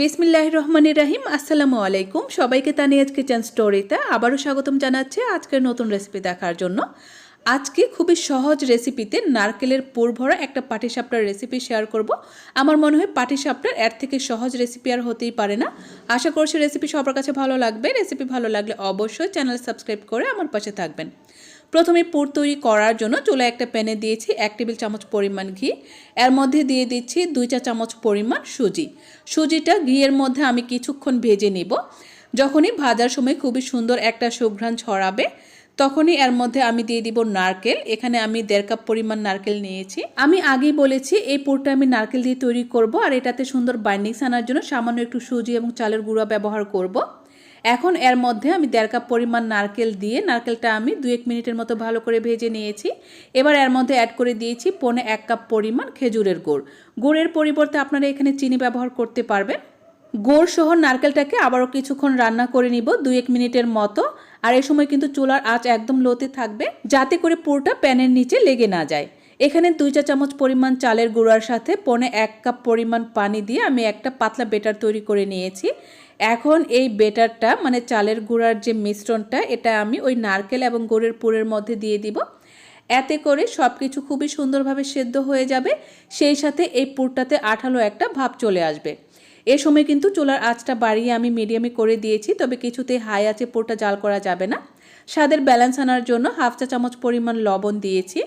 বিসমিল্লাহ রহমান রাহিম, আসসালামু আলাইকুম। সবাইকে তানিয়াজ কিচেন স্টোরিতে আবারও স্বাগতম জানাচ্ছি আজকের নতুন রেসিপি দেখার জন্য। আজকে খুবই সহজ রেসিপিতে নারকেলের পুর ভরা একটা পাটিসাপটার রেসিপি শেয়ার করব। আমার মনে হয় পাটিসাপটার এর থেকে সহজ রেসিপি আর হতেই পারে না। আশা করছি রেসিপি সবার কাছে ভালো লাগবে। রেসিপি ভালো লাগলে অবশ্যই চ্যানেল সাবস্ক্রাইব করে আমার পাশে থাকবেন। প্রথমে পুর তৈরি করার জন্য চুলায় একটা প্যানে দিয়েছি এক টেবিল চামচ পরিমাণ ঘি। এর মধ্যে দিয়ে দিচ্ছি দুই চা চামচ পরিমাণ সুজি। সুজিটা ঘিয়ের মধ্যে আমি কিছুক্ষণ ভেজে নিব। যখনই ভাজার সময় খুবই সুন্দর একটা সুঘ্রাণ ছড়াবে, তখনই এর মধ্যে আমি দিয়ে দিব নারকেল। এখানে আমি দেড় কাপ পরিমাণ নারকেল নিয়েছি। আমি আগেই বলেছি, এই পুরটা আমি নারকেল দিয়ে তৈরি করব আর এটাতে সুন্দর বাইন্ডিংস আনার জন্য সামান্য একটু সুজি এবং চালের গুঁড়া ব্যবহার করব। এখন এর মধ্যে আমি দেড় কাপ পরিমাণ নারকেল দিয়ে নারকেলটা আমি দু এক মিনিটের মতো ভালো করে ভেজে নিয়েছি। এবার এর মধ্যে অ্যাড করে দিয়েছি পনে এক কাপ পরিমাণ খেজুরের গুড়। গুড়ের পরিবর্তে আপনারা এখানে চিনি ব্যবহার করতে পারবেন। গোড় সহ নারকেলটাকে আবারও কিছুক্ষণ রান্না করে নিব দু এক মিনিটের মতো। আর এই সময় কিন্তু চুলার আঁচ একদম লোতে থাকবে যাতে করে পুরোটা প্যানের নিচে লেগে না যায়। এখানে দুই চা চামচ পরিমাণ চালের গুঁড়ার সাথে পনে এক কাপ পরিমাণ পানি দিয়ে আমি একটা পাতলা বেটার তৈরি করে নিয়েছি। এখন এই বেটারটা মানে চালের গুঁড়ার যে মিশ্রণটা, এটা আমি ওই নারকেল এবং গুড়ের পুরের মধ্যে দিয়ে দিব। এতে করে সব কিছু খুবই সুন্দরভাবে সেদ্ধ হয়ে যাবে। সেই সাথে এই পুরটাতে আঠালো একটা ভাব চলে আসবে। এ সময় কিন্তু চুলার আঁচটা বাড়িয়ে আমি মিডিয়ামে করে দিয়েছি, তবে কিছুতেই হাই আছে, পুরটা জাল করা যাবে না। স্বাদের ব্যালেন্স আনার জন্য হাফ চা চামচ পরিমাণ লবণ দিয়েছি।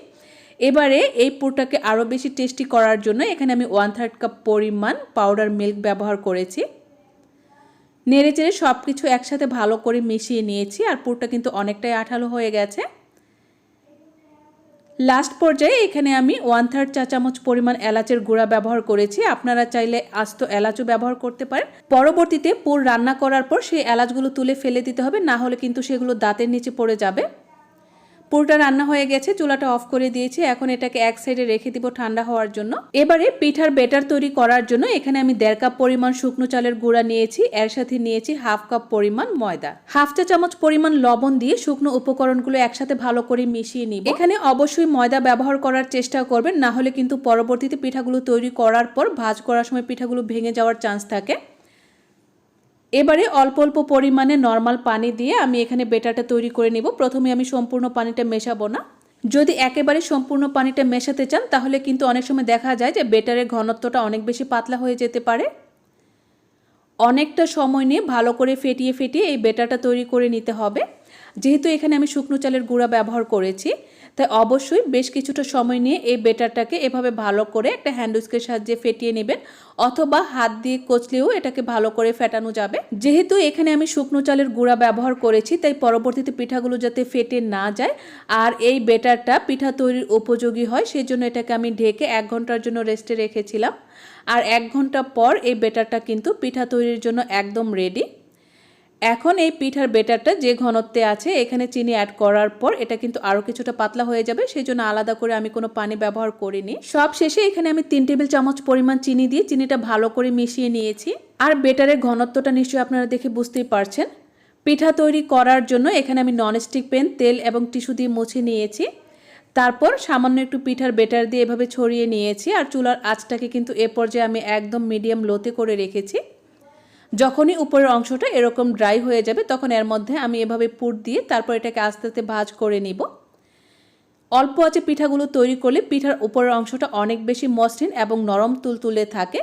এবারে এই পুরটাকে আরও বেশি টেস্টি করার জন্য এখানে আমি ওয়ান থার্ড কাপ পরিমাণ পাউডার মিল্ক ব্যবহার করেছি। নেড়ে চেড়ে সব কিছু একসাথে ভালো করে মিশিয়ে নিয়েছি আর পুরটা কিন্তু অনেকটাই আঠালো হয়ে গেছে। লাস্ট পর্যায়ে এখানে আমি ওয়ান থার্ড চা চামচ পরিমাণ এলাচের গুঁড়া ব্যবহার করেছি। আপনারা চাইলে আস্ত এলাচও ব্যবহার করতে পারেন। পরবর্তীতে পুর রান্না করার পর সেই এলাচগুলো তুলে ফেলে দিতে হবে, না হলে কিন্তু সেগুলো দাঁতের নিচে পড়ে যাবে। পুরোটা রান্না হয়ে গেছে, চুলাটা অফ করে দিয়েছি, এখন এটাকে এক সাইডে রেখে দিব ঠান্ডা হওয়ার জন্য। এবারে পিঠার বেটার তৈরি করার জন্য এখানে আমি দেড় কাপ পরিমাণ শুকনো চালের গুঁড়া নিয়েছি, এর সাথে নিয়েছি হাফ কাপ পরিমাণ ময়দা। হাফ চা চামচ পরিমাণ লবণ দিয়ে শুকনো উপকরণগুলো একসাথে ভালো করে মিশিয়ে নিব। এখানে অবশ্যই ময়দা ব্যবহার করার চেষ্টা করবেন, না হলে কিন্তু পরবর্তীতে পিঠাগুলো তৈরি করার পর ভাজ করার সময় পিঠাগুলো ভেঙে যাওয়ার চান্স থাকে। এবারে অল্প অল্প পরিমাণে নর্মাল পানি দিয়ে আমি এখানে বেটারটা তৈরি করে নিব। প্রথমে আমি সম্পূর্ণ পানিটা মেশাবো না। যদি একেবারে সম্পূর্ণ পানিটা মেশাতে চান, তাহলে কিন্তু অনেক সময় দেখা যায় যে বেটারের ঘনত্বটা অনেক বেশি পাতলা হয়ে যেতে পারে। অনেকটা সময় নিয়ে ভালো করে ফেটিয়ে ফেটিয়ে এই বেটারটা তৈরি করে নিতে হবে। যেহেতু এখানে আমি শুকনো চালের গুঁড়া ব্যবহার করেছি তাই অবশ্যই বেশ কিছুটা সময় নিয়ে এই বেটারটাকে এভাবে ভালো করে একটা হ্যান্ডউইস্কের সাহায্যে ফেটিয়ে নেবেন, অথবা হাত দিয়ে কচলেও এটাকে ভালো করে ফেটানো যাবে। যেহেতু এখানে আমি শুকনো চালের গুঁড়া ব্যবহার করেছি, তাই পরবর্তীতে পিঠাগুলো যাতে ফেটে না যায়, আর এই বেটারটা পিঠা তৈরির উপযোগী হয় সেই জন্য এটাকে আমি ঢেকে এক ঘণ্টার জন্য রেস্টে রেখেছিলাম। আর এক ঘণ্টা পর এই বেটারটা কিন্তু পিঠা তৈরির জন্য একদম রেডি এখন এই পিঠার বেটারটা যে ঘনত্বে আছে, এখানে চিনি অ্যাড করার পর এটা কিন্তু আরও কিছুটা পাতলা হয়ে যাবে, সেই জন্য আলাদা করে আমি কোনো পানি ব্যবহার করিনি। সব শেষে এখানে আমি তিন টেবিল চামচ পরিমাণ চিনি দিয়ে চিনিটা ভালো করে মিশিয়ে নিয়েছি। আর বেটারের ঘনত্বটা নিশ্চয়ই আপনারা দেখে বুঝতেই পারছেন। পিঠা তৈরি করার জন্য এখানে আমি ননস্টিক পেন তেল এবং টিস্যু দিয়ে মুছে নিয়েছি। তারপর সামান্য একটু পিঠার বেটার দিয়ে এভাবে ছড়িয়ে নিয়েছি। আর চুলার আঁচটাকে কিন্তু এ পর্যায়ে আমি একদম মিডিয়াম লোতে করে রেখেছি। যখনই উপরের অংশটা এরকম ড্রাই হয়ে যাবে, তখন এর মধ্যে আমি এভাবে পুর দিয়ে তারপর এটাকে আস্তে আস্তে ভাজ করে নিব। অল্প আছে পিঠাগুলো তৈরি করলে পিঠার উপরের অংশটা অনেক বেশি মসৃণ এবং নরম তুলতুলে থাকে।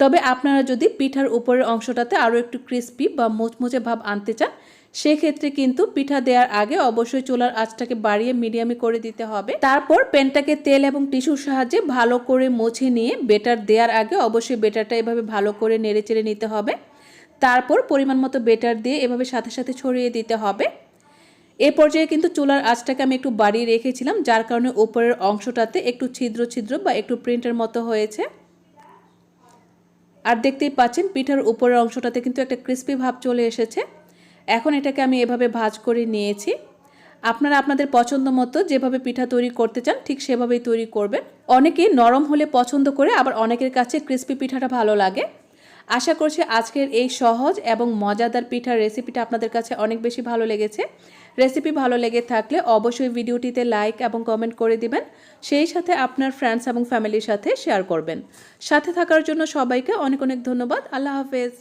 তবে আপনারা যদি পিঠার উপরের অংশটাতে আরও একটু ক্রিস্পি বা মুচমুচে ভাব আনতে চান, সেক্ষেত্রে কিন্তু পিঠা দেওয়ার আগে অবশ্যই চুলার আঁচটাকে বাড়িয়ে মিডিয়ামে করে দিতে হবে। তারপর প্যানটাকে তেল এবং টিস্যুর সাহায্যে ভালো করে মুছে নিয়ে বেটার দেওয়ার আগে অবশ্যই বেটারটা এভাবে ভালো করে নেড়ে চেড়ে নিতে হবে। তারপর পরিমাণ মতো বেটার দিয়ে এভাবে সাথে সাথে ছড়িয়ে দিতে হবে। এ পর্যায়ে কিন্তু চুলার আঁচটাকে আমি একটু বাড়িয়ে রেখেছিলাম, যার কারণে উপরের অংশটাতে একটু ছিদ্র ছিদ্র বা একটু প্রিন্টের মতো হয়েছে। আর দেখতেই পাচ্ছেন, পিঠার উপরের অংশটাতে কিন্তু একটা ক্রিস্পি ভাব চলে এসেছে। এখন এটাকে আমি এভাবে ভাজ করে নিয়েছি। আপনারা আপনাদের পছন্দ মতো যেভাবে পিঠা তৈরি করতে চান, ঠিক সেভাবেই তৈরি করবেন। অনেকেই নরম হলে পছন্দ করে, আবার অনেকের কাছে ক্রিস্পি পিঠাটা ভালো লাগে। আশা করছি আজকের এই সহজ এবং মজাদার পিঠার রেসিপিটা আপনাদের কাছে অনেক বেশি ভালো লেগেছে। রেসিপি ভালো লেগে থাকলে অবশ্যই ভিডিওটিতে লাইক এবং কমেন্ট করে দিবেন। সেই সাথে আপনার ফ্রেন্ডস এবং ফ্যামিলির সাথে শেয়ার করবেন। সাথে থাকার জন্য সবাইকে অনেক অনেক ধন্যবাদ। আল্লাহ হাফেজ।